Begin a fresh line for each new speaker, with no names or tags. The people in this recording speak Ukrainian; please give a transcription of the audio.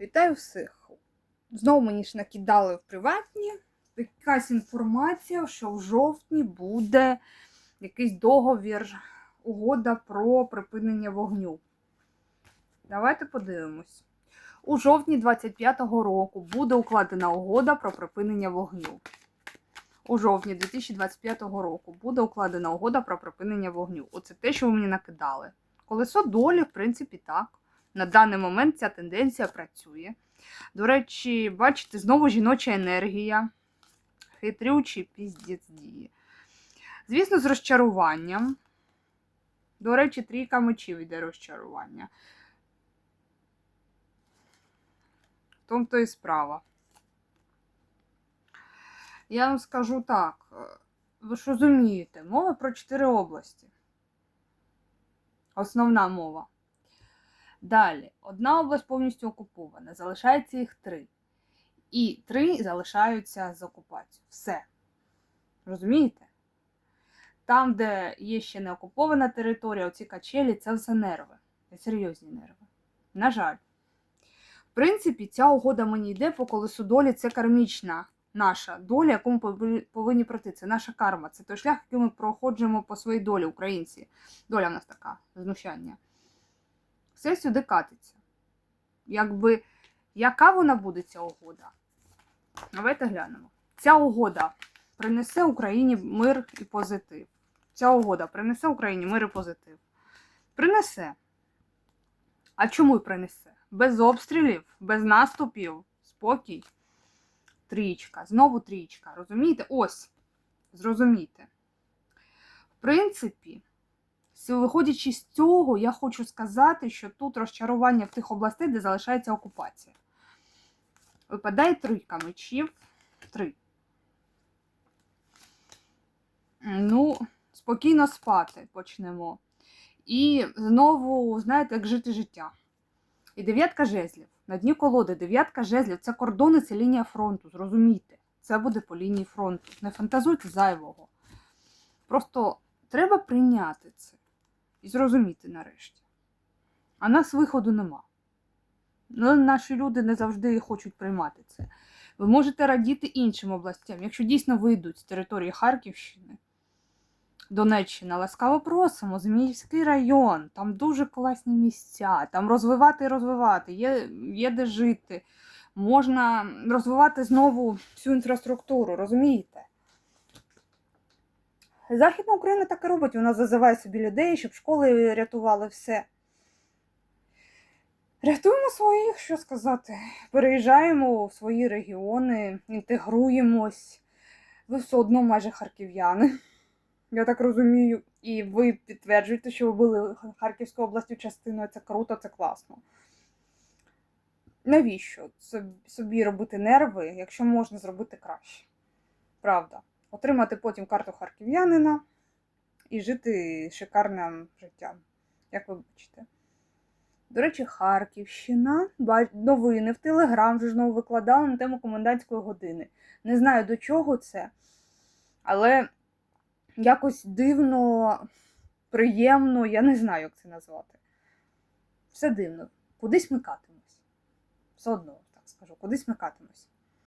Вітаю всіх! Знову мені ж накидали в приватні якась інформація, що в жовтні буде якийсь договір, угода про припинення вогню. Давайте подивимось. У жовтні 25-го року буде укладена угода про припинення вогню. У жовтні 2025 року буде укладена угода про припинення вогню. Оце те, що ви мені накидали. Колесо долі, в принципі, так. На даний момент ця тенденція працює. До речі, бачите, знову жіноча енергія. Хитрючий піздець діє. Звісно, з розчаруванням. До речі, трійка мечів йде розчарування. В то і справа. Я вам скажу так. е, Ви ж розумієте, мова про чотири області. Основна мова. Далі, одна область повністю окупована, залишається їх три. І три залишаються з окупацією. Все. Розумієте? Там, де є ще не окупована територія, оці качелі, це все нерви. Це серйозні нерви. На жаль. В принципі, ця угода мені йде по колесу долі, це кармічна наша доля, яку ми повинні- пройти. Це наша карма, це той шлях, який ми проходжуємо по своїй долі, українці. Доля в нас така, знущання. Все сюди катиться. Якби, яка вона буде, ця угода? Давайте глянемо. Ця угода принесе Україні мир і позитив. Ця угода принесе Україні мир і позитив. Принесе. А чому й принесе? Без обстрілів, без наступів, спокій. Трічка, знову трічка. Розумієте? Ось. Зрозумійте. В принципі, виходячи з цього, я хочу сказати, що тут розчарування в тих областей, де залишається окупація. Випадає трійка мечів. Три. Ну, спокійно спати почнемо. І знову, знаєте, як жити життя. І дев'ятка жезлів. На дні колоди дев'ятка жезлів це кордони, це лінія фронту. Зрозумійте. Це буде по лінії фронту. Не фантазуйте зайвого. Просто треба прийняти це і зрозуміти нарешті. А нас виходу нема. Ну, наші люди не завжди хочуть приймати це. Ви можете радіти іншим областям, якщо дійсно вийдуть з території Харківщини, Донеччина, ласкаво просимо, Зміївський район, там дуже класні місця, там розвивати і розвивати, є, є де жити. Можна розвивати знову всю інфраструктуру, розумієте? Західна Україна так і робить, вона зазиває собі людей, щоб школи рятували все. Рятуємо своїх, що сказати. Переїжджаємо в свої регіони, інтегруємось. Ви все одно майже харків'яни. Я так розумію. І ви підтверджуєте, що ви були Харківською областю частиною. Це круто, це класно. Навіщо собі робити нерви, якщо можна зробити краще? Правда. Отримати потім карту харків'янина і жити шикарним життям, як ви бачите. До речі, Харківщина. Новини в Телеграм вже знову викладали на тему комендантської години. Не знаю до чого це, але якось дивно, приємно, я не знаю, як це назвати. Все дивно. Кудись ми катимось. Все одно, так скажу, кудись ми катимось.